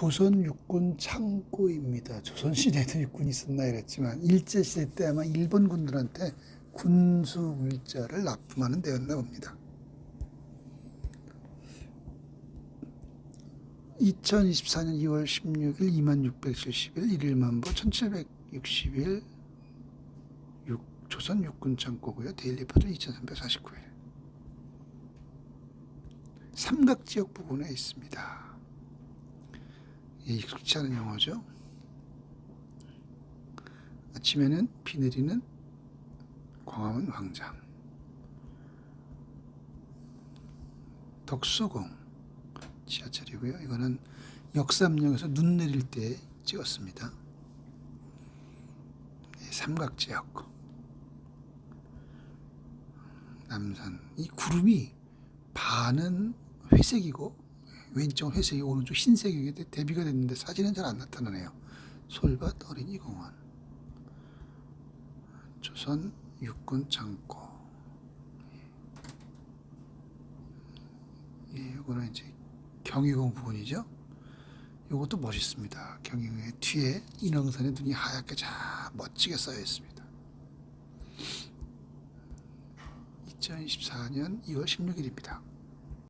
조선 육군 창고입니다. 조선 시대에도 육군이 있었나 이랬지만 일제 시대 때 아마 일본 군들한테 군수 물자를 납품하는 데였나 봅니다. 2024년 2월 16일 2670일 1일만보 1760일 조선 육군 창고고요. 데일리포드 2349일 삼각 지역 부분에 있습니다. 예, 익숙치 않은 용어죠. 아침에는 비 내리는 광화문 광장 덕수궁 지하철이고요. 이거는 역삼역에서 눈 내릴 때 찍었습니다. 예, 삼각지역 남산 이 구름이 반은 회색이고 왼쪽은 회색이고 오른쪽 흰색이기 대비가 됐는데 사진은 잘 안 나타나네요. 솔밭 어린이공원 조선 육군 창고 예, 이거는 이제 경희궁 부분이죠. 이것도 멋있습니다. 경희궁의 뒤에 인왕산에 눈이 하얗게 잘 멋지게 쌓여 있습니다. 2024년 2월 16일입니다.